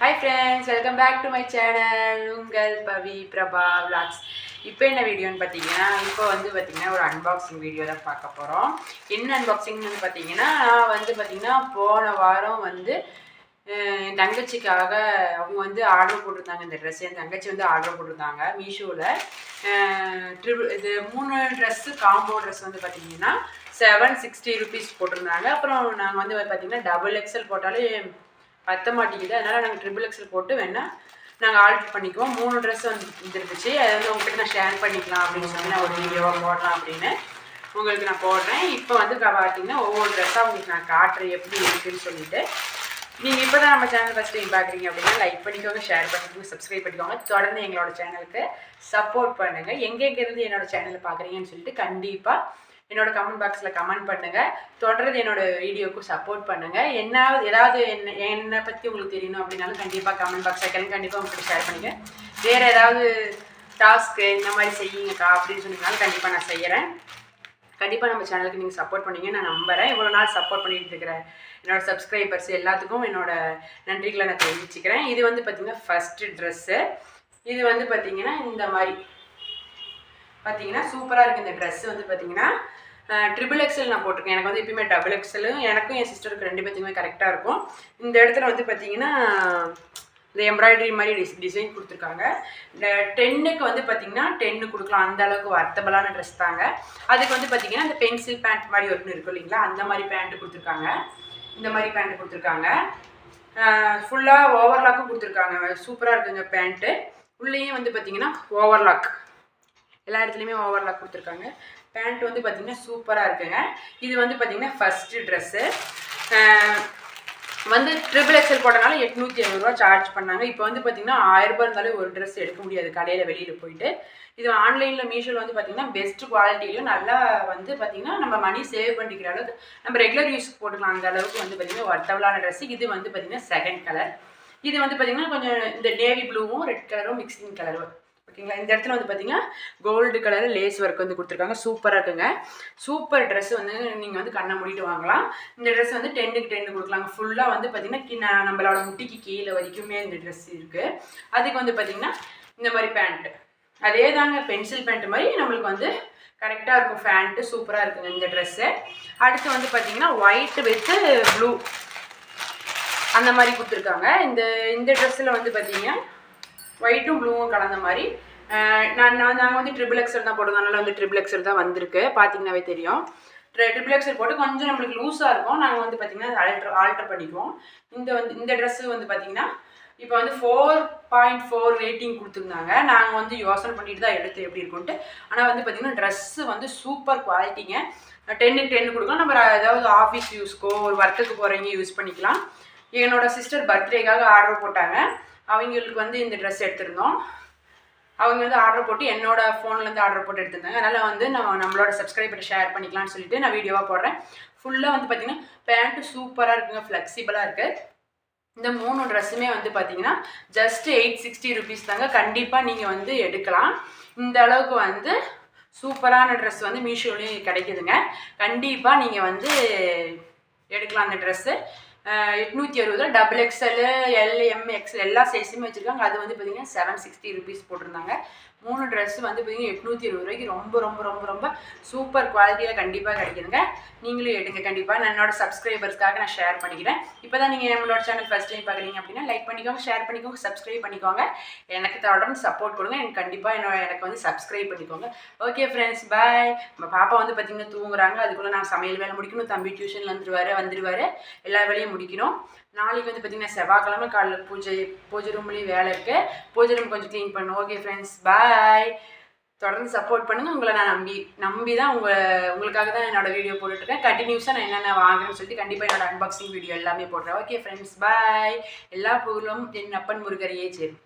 Hi friends welcome back to my channel உங்கள் Pavi Prabha vlogs இப்போ என்ன வீடியோன்னு பார்த்தீங்கன்னா இப்போ வந்து பார்த்தீங்கன்னா ஒரு அன்பாக்சிங் வீடியோ தான் பார்க்க போகிறோம் என்ன அன்பாக்சிங்னு பார்த்தீங்கன்னா நான் வந்து பார்த்தீங்கன்னா போன வாரம் வந்து என் தங்கச்சிக்காக அவங்க வந்து ஆர்டர் போட்டிருந்தாங்க. இந்த ட்ரெஸ் என் தங்கச்சி வந்து ஆர்டர் போட்டிருந்தாங்க மீஷோவில் ட்ரிபிள் இது மூணு ட்ரெஸ்ஸு காம்போ ட்ரெஸ் வந்து பார்த்தீங்கன்னா செவன் சிக்ஸ்டி ருபீஸ் போட்டிருந்தாங்க. அப்புறம் நாங்கள் வந்து பார்த்தீங்கன்னா டபுள் எக்ஸல் போட்டாலே பத்த மாட்டேங்குது. அதனால் நாங்கள் ட்ரிபிள் எக்ஸல் போட்டு வேணால் நாங்கள் ஆல்ட்ரு பண்ணிக்குவோம். மூணு ட்ரெஸ் வந்து இருந்துச்சு அதை வந்து உங்ககிட்ட நான் ஷேர் பண்ணிக்கலாம் அப்படின்னு சொல்லி நான் ஒரு வீடியோவாக போடலாம் அப்படின்னு உங்களுக்கு நான் போடுறேன். இப்போ வந்து பார்த்தீங்கன்னா ஒவ்வொரு ட்ரெஸ்ஸாக உங்களுக்கு நான் காட்டுறேன் எப்படி இருக்குன்னு சொல்லிட்டு. நீங்கள் இப்போ தான் நம்ம சேனல் ஃபஸ்ட் டைம் பார்க்குறீங்க அப்படின்னா லைக் பண்ணிக்கோங்க ஷேர் பண்ணிக்கோங்க சப்ஸ்கிரைப் பண்ணிக்கோங்க. தொடர்ந்து எங்களோட சேனலுக்கு சப்போர்ட் பண்ணுங்கள் எங்கெங்கேருந்து என்னோட சேனலை பார்க்குறீங்கன்னு சொல்லிட்டு கண்டிப்பாக என்னோட கமெண்ட் பாக்ஸில் கமெண்ட் பண்ணுங்கள் தொடர்ந்து என்னோட வீடியோக்கு சப்போர்ட் பண்ணுங்கள் என்ன ஏதாவது என்ன என்னை பற்றி உங்களுக்கு தெரியணும் அப்படின்னாலும் கண்டிப்பாக கமெண்ட் பாக்ஸ் கேளுங்க. கண்டிப்பாக உங்களுக்கு ஷேர் பண்ணுங்கள் வேறு ஏதாவது டாஸ்க்கு இந்த மாதிரி செய்யுங்கக்கா அப்படின்னு சொன்னீங்கனாலும் கண்டிப்பாக நான் செய்கிறேன் கண்டிப்பாக நம்ம சேனலுக்கு நீங்கள் சப்போர்ட் பண்ணீங்க நான் நம்புகிறேன் இவ்வளோ நாள் சப்போர்ட் பண்ணிட்டு இருக்கிற என்னோட சப்ஸ்கிரைபர்ஸ் எல்லாத்துக்கும் என்னோட நன்றிகளை நான் தெரிவிச்சுக்கிறேன். இது வந்து பார்த்திங்கன்னா ஃபஸ்ட்டு ட்ரெஸ்ஸு இது வந்து பார்த்திங்கன்னா இந்த மாதிரி. பார்த்தீங்கன்னா சூப்பராக இருக்குது இந்த ட்ரெஸ் வந்து பார்த்தீங்கன்னா ட்ரிபிள் எக்ஸல் நான் போட்டிருக்கேன். எனக்கு வந்து எப்பயுமே டபுள் எக்ஸலும் எனக்கும் என் சிஸ்டருக்கு ரெண்டு பேத்துக்குமே கரெக்டாக இருக்கும். இந்த இடத்துல வந்து பார்த்தீங்கன்னா இந்த எம்ப்ராய்டரி மாதிரி டிஸ் டிசைன் கொடுத்துருக்காங்க. இந்த டென்னுக்கு வந்து பார்த்தீங்கன்னா டென்னு கொடுக்கலாம். அந்த அளவுக்கு வர்த்தபலான ட்ரெஸ் தாங்க. அதுக்கு வந்து பார்த்தீங்கன்னா இந்த பென்சில் பேண்ட் மாதிரி ஒன்று இருக்கும் இல்லைங்களா? அந்த மாதிரி பேண்ட் கொடுத்துருக்காங்க. இந்த மாதிரி பேண்ட் கொடுத்துருக்காங்க. ஃபுல்லாக ஓவர்லாக்கும் கொடுத்துருக்காங்க. சூப்பராக இருக்குங்க பேண்ட்டு உள்ளேயும் வந்து பார்த்தீங்கன்னா ஓவர்லாக் எல்லா இடத்துலையுமே ஓவர்லாக் கொடுத்துருக்காங்க. பேண்ட் வந்து பார்த்திங்கன்னா சூப்பராக இருக்குங்க. இது வந்து பார்த்தீங்கன்னா ஃபஸ்ட்டு ட்ரெஸ்ஸு வந்து ட்ரிபிள் எக்ஸல் போட்டனால எட்நூற்றி ஐநூறுரூவா சார்ஜ் பண்ணாங்க. இப்போ வந்து பார்த்தீங்கன்னா ஆயிரரூபா இருந்தாலே ஒரு ட்ரெஸ் எடுக்க முடியாது. கடையில் வெளியில் போயிட்டு. இது ஆன்லைனில் மீஷோவில் வந்து பார்த்தீங்கன்னா பெஸ்ட் குவாலிட்டிலையும் நல்லா வந்து பார்த்தீங்கன்னா நம்ம மணி சேவ் பண்ணிக்கிற அளவுக்கு நம்ம ரெகுலர் யூஸ்க்கு போட்டுக்கலாம். அந்த அளவுக்கு வந்து பார்த்தீங்கன்னா ஒர்த்தபிளான ட்ரெஸ் இது வந்து பார்த்தீங்கன்னா செகண்ட் கலர் இது வந்து பார்த்தீங்கன்னா கொஞ்சம் இந்த நேவி ப்ளூவும் ரெட் கலரும் மிக்சிங் கலரும் ஓகேங்களா? இந்த இடத்துல வந்து பார்த்தீங்கன்னா கோல்டு கலர் லேஸ் ஒர்க் வந்து கொடுத்துருக்காங்க. சூப்பராக இருக்குங்க. சூப்பர் ட்ரெஸ் வந்து நீங்கள் வந்து கண்ணை மூடிட்டு வாங்கலாம். இந்த ட்ரெஸ் வந்து டென்னுக்கு டென்னு கொடுக்கலாங்க. ஃபுல்லாக வந்து பார்த்தீங்கன்னா நம்மளோட முட்டிக்கு கீழே வரைக்குமே இந்த ட்ரெஸ் இருக்குது அதுக்கு வந்து பார்த்தீங்கன்னா இந்த மாதிரி பேண்ட்டு அதே தாங்க பென்சில் பேண்ட் மாதிரி நம்மளுக்கு வந்து கரெக்டாக இருக்கும். ஃபேண்ட்டு சூப்பராக இருக்குங்க இந்த ட்ரெஸ்ஸு அடுத்து வந்து பார்த்தீங்கன்னா ஒயிட் வித்து ப்ளூ அந்த மாதிரி கொடுத்துருக்காங்க. இந்த இந்த ட்ரெஸ்ஸில் வந்து பார்த்தீங்கன்னா ஒயிட்டும் ப்ளூவும் கலந்த மாதிரி. நான் நான் நாங்கள் வந்து ட்ரிபிள் எக்ஸல் தான் போடுவோம் வந்து ட்ரிபிள் எக்ஸல் தான் வந்திருக்கு. பார்த்தீங்கன்னாவே தெரியும். ட்ரிபிள் எக்ஸல் போட்டு கொஞ்சம் நம்மளுக்கு லூஸாக இருக்கும். நாங்கள் வந்து பார்த்தீங்கன்னா ஆல்ட்ரு ஆல்ட்ரு பண்ணிக்குவோம். இந்த வந்து இந்த ட்ரெஸ்ஸு வந்து பார்த்தீங்கன்னா இப்போ வந்து ஃபோர் பாயிண்ட் ஃபோர் ரேட்டிங் கொடுத்துருந்தாங்க. நாங்கள் வந்து யோசனை பண்ணிட்டு தான் எடுத்து எப்படி இருக்கும்ட்டு ஆனால் வந்து பார்த்தீங்கன்னா ட்ரெஸ்ஸு வந்து சூப்பர் குவாலிட்டிங்க டென்னுக்கு டென்னு கொடுக்கலாம். நம்ம ஏதாவது ஆஃபீஸ் யூஸ்க்கோ ஒரு ஒர்க்குக்கு போகிறவங்க யூஸ் பண்ணிக்கலாம். என்னோடய சிஸ்டர் பர்த்டேக்காக ஆர்டர் போட்டாங்க. அவங்களுக்கு வந்து இந்த ட்ரெஸ் எடுத்திருந்தோம். அவங்க வந்து ஆர்டர் போட்டு என்னோட ஃபோன்லேருந்து ஆர்டர் போட்டு எடுத்திருந்தாங்க. அதனால் வந்து நான் நம்மளோட சப்ஸ்கிரைபர் ஷேர் பண்ணிக்கலாம்னு சொல்லிட்டு நான் வீடியோவாக போடுறேன். ஃபுல்லாக வந்து பார்த்தீங்கன்னா பேண்ட்டு சூப்பராக இருக்குங்க ஃப்ளெக்சிபிளாக இருக்குது இந்த மூணு ட்ரெஸ்ஸுமே வந்து பார்த்தீங்கன்னா ஜஸ்ட் எயிட் சிக்ஸ்டி ருபீஸ் தாங்க. கண்டிப்பாக நீங்கள் வந்து எடுக்கலாம். இந்த அளவுக்கு வந்து சூப்பரான ட்ரெஸ் வந்து மீஷோலையும் கிடைக்குதுங்க. கண்டிப்பாக நீங்கள் வந்து எடுக்கலாம் அந்த ட்ரெஸ்ஸு எட்நூற்றி அறுபது டபுள் எக்ஸ்எல் எல்எம் எக்ஸ்எல் எல்லா சைஸுமே வச்சுருக்காங்க. அது வந்து பார்த்தீங்கன்னா செவன் சிக்ஸ்டி ருபீஸ் போட்டிருந்தாங்க. மூணு ட்ரெஸ் வந்து பார்த்தீங்கன்னா எட்நூற்றி இருபது ரூபாய்க்கு ரொம்ப ரொம்ப ரொம்ப ரொம்ப சூப்பர் குவாலிட்டியில் கண்டிப்பாக கிடைக்குதுங்க. நீங்களும் எடுங்க. கண்டிப்பாக நான் என்னோட சப்ஸ்கிரைபர்ஸ்க்காக நான் ஷேர் பண்ணிக்கிறேன். இப்போ தான் நீங்கள் நம்மளோட சேனல் ஃபஸ்ட் டைம் பார்க்குறீங்க அப்படின்னா லைக் பண்ணிக்கோங்க ஷேர் பண்ணிக்கோங்க சப்ஸ்கிரைப் பண்ணிக்கோங்க. எனக்கு தொடர்ந்து சப்போர்ட் கொடுங்க. எனக்கு கண்டிப்பாக என்னோட எனக்கு வந்து சப்ஸ்கிரைப் பண்ணிக்கோங்க. ஓகே ஃப்ரெண்ட்ஸ் பாய் நம்ம பாப்பா வந்து பார்த்திங்கன்னா தூங்குறாங்க. அதுக்குள்ளே நான் சமையல் வேலை முடிக்கணும். தம்பி டியூஷனில் வந்துருவாரு வந்துடுவார் எல்லா வேலையும் முடிக்கணும். நாளைக்கு வந்து பார்த்தீங்கன்னா செவ்வாய்க்கிழமை காலைல பூஜை பூஜை ரூம்லேயும் வேலை இருக்குது பூஜை ரூம் கொஞ்சம் க்ளீன் பண்ணும் ஓகே ஃப்ரெண்ட்ஸ் பாய் தொடர்ந்து சப்போர்ட் பண்ணுங்கள் உங்களை நான் நம்பி நம்பி தான் உங்கள் உங்களுக்காக தான் என்னோட வீடியோ போட்டுட்ருக்கேன். கண்டினியூஸாக நான் என்னென்ன வாங்குறேன்னு சொல்லிட்டு கண்டிப்பாக என்னோட அன்பாக்சிங் வீடியோ எல்லாமே போடுறேன். ஓகே ஃப்ரெண்ட்ஸ் பாய் எல்லா பொருளும் என் அப்பன் முருகரையே சேரும்.